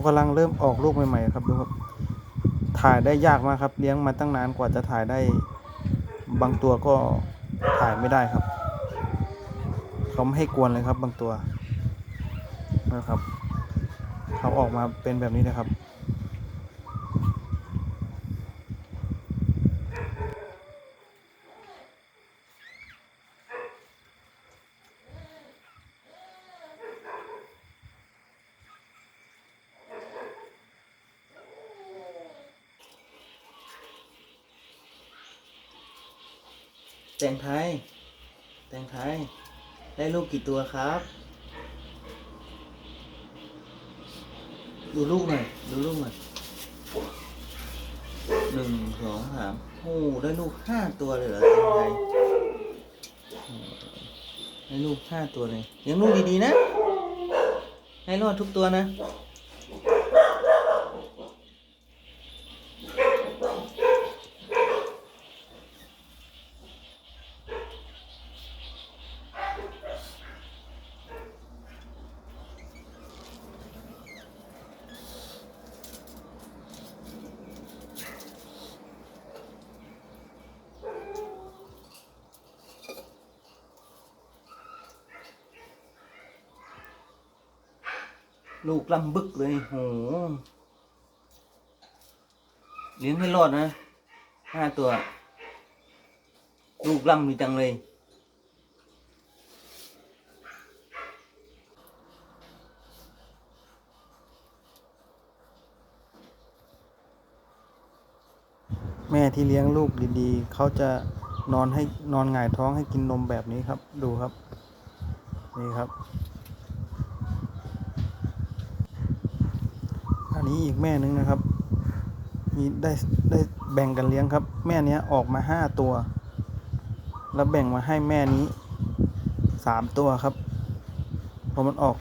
เขากำลังเริ่มออกลูกใหม่ๆครับดูครับถ่ายได้ยากมากครับ เลี้ยงมาตั้งนานกว่าจะถ่ายได้ บางตัวก็ถ่ายไม่ได้ครับเขาไม่ให้กวนเลยครับบางตัวนะครับเขาออกมาเป็นแบบนี้นะครับ แตงไทย แตงไทย ได้ลูกกี่ตัวครับ ดูลูกหน่อย ดูลูกหน่อยหนึ่งสองสามโอ้ได้ลูกห้าตัวเลยเหรอแตงไทยได้ลูกห้าตัวเลยเลี้ยงลูกดีๆนะ ให้รอดทุกตัวนะ ลูกลำบึกเลยโหเลี้ยงให้รอดนะห้าตัว ลูกลำดีจังเลยแม่ที่เลี้ยงลูกดีๆ เขาจะนอนให้นอนหงายท้องให้กินนมแบบนี้ครับ ดูครับ นี่ครับ อันนี้อีกแม่นึงนะครับมีได้ได้แบ่งกันเลี้ยงครับ แม่เนี้ยออกมาห้าตัว แล้วแบ่งมาให้แม่นี้สามตัวครับพอมันออก